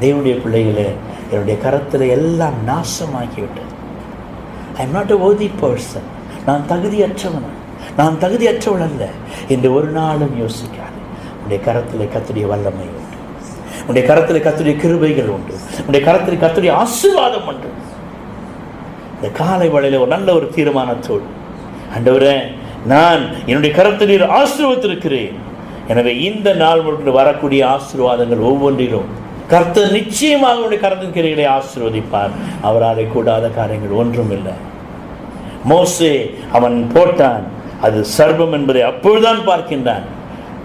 தேவனுடைய பிள்ளைகளே என்னுடைய கரத்தில் எல்லாம் நாசமாகிவிட்டது. I am not a worthy person நான் தகுதியற்றவன். நான் தகுதியற்றவள் அல்ல. என்று ஒரு நாளும் யோசிக்காது. உன்னுடைய கரத்தில் கத்துடைய வல்லமை உண்டு. உன்னுடைய கரத்தில் கத்துடைய கிருபைகள் உண்டு. உன்னுடைய கரத்தில் கத்துடைய ஆசீர்வாதம் உண்டு. இந்த காலை வேளையில் ஒரு நல்ல ஒரு தீர்மானத்தோடு அண்டவரே நான் என்னுடைய கரத்தில் நீர் ஆசீர்வத்திருக்கிறேன் எனவே இந்த நாள் முழுக்க வரக்கூடிய ஆசீர்வாதங்கள் ஒவ்வொன்றிலும் கர்த்தர் நிச்சயமாக உடைய கரத்தின் கிரைகளை ஆசிர்வதிப்பார். அவராலே கூடாத காரியங்கள் ஒன்றும் இல்லை. மோசே அவன் போட்டான். அது சர்பம் என்பதை அப்பொழுதுதான் பார்க்கின்றான்.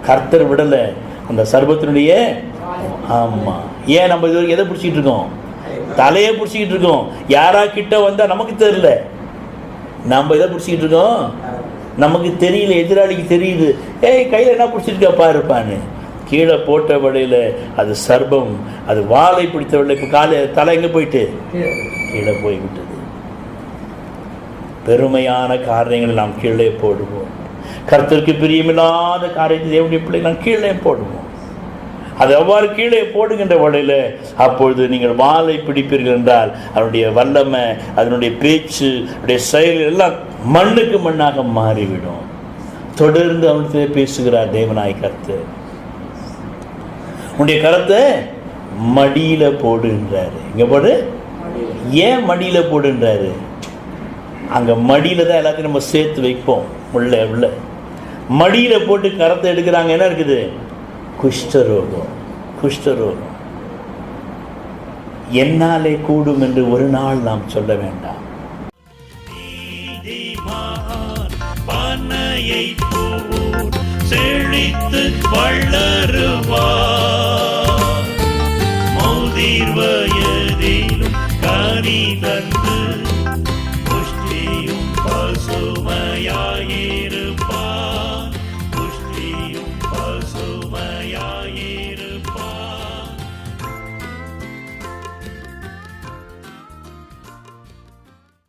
கர்த்தர் விடலை. அந்த சர்பத்தினுடைய ஆமாம் ஏன் நம்ம இது வரைக்கும் எதை பிடிச்சிக்கிட்டு இருக்கோம்? தலையை பிடிச்சிக்கிட்டு இருக்கோம். யாரா கிட்ட வந்தால் நமக்கு தெரியல. நம்ம எதை பிடிச்சிக்கிட்டு இருக்கோம்? நமக்கு தெரியல. எதிராளிக்கு தெரியுது. ஏய் கையில் என்ன பிடிச்சிருக்கா பாருப்பான்னு கீழே போட்ட வழியில் அது சர்பம் அது வாழை பிடித்த வழியில் இப்போ காலை தலை எங்கே போயிட்டு? கீழே போய் விட்டது பெருமையான காரியங்களை நாம் கீழே போடுவோம். கருத்திற்கு பிரியமில்லாத காரியத்தை தேவனுடைய பிள்ளை நாம் கீழே போடுவோம். அது அவ்வாறு கீழே போடுகின்ற வழியில் அப்பொழுது நீங்கள் வாளை பிடிப்பீர்கள் என்றால் அதனுடைய வல்லமை அதனுடைய பேச்சு அதனுடைய செயல் எல்லாம் மண்ணுக்கு மண்ணாக மாறிவிடும். தொடர்ந்து அவனுக்கு பேசுகிறார் தேவனாய் கருத்து உன்னுடைய கரத்தை மடியில் போடுன்றாரு. இங்கே போடு. ஏன் மடியில் போடுன்றாரு? அங்கே மடியில் தான் எல்லாத்தையும் நம்ம சேர்த்து வைப்போம் உள்ள உள்ள. மடியில் போட்டு கரத்தை எடுக்கிறாங்க என்ன இருக்குது? குஷ்டரோகம் குஷ்டரோகம். என்னாலே கூடும் என்று ஒரு நாள் நாம் சொல்ல வேண்டாம். செழித்து வளருவார். நீ தந்து புஷ்டியும் பசுமையாயிரு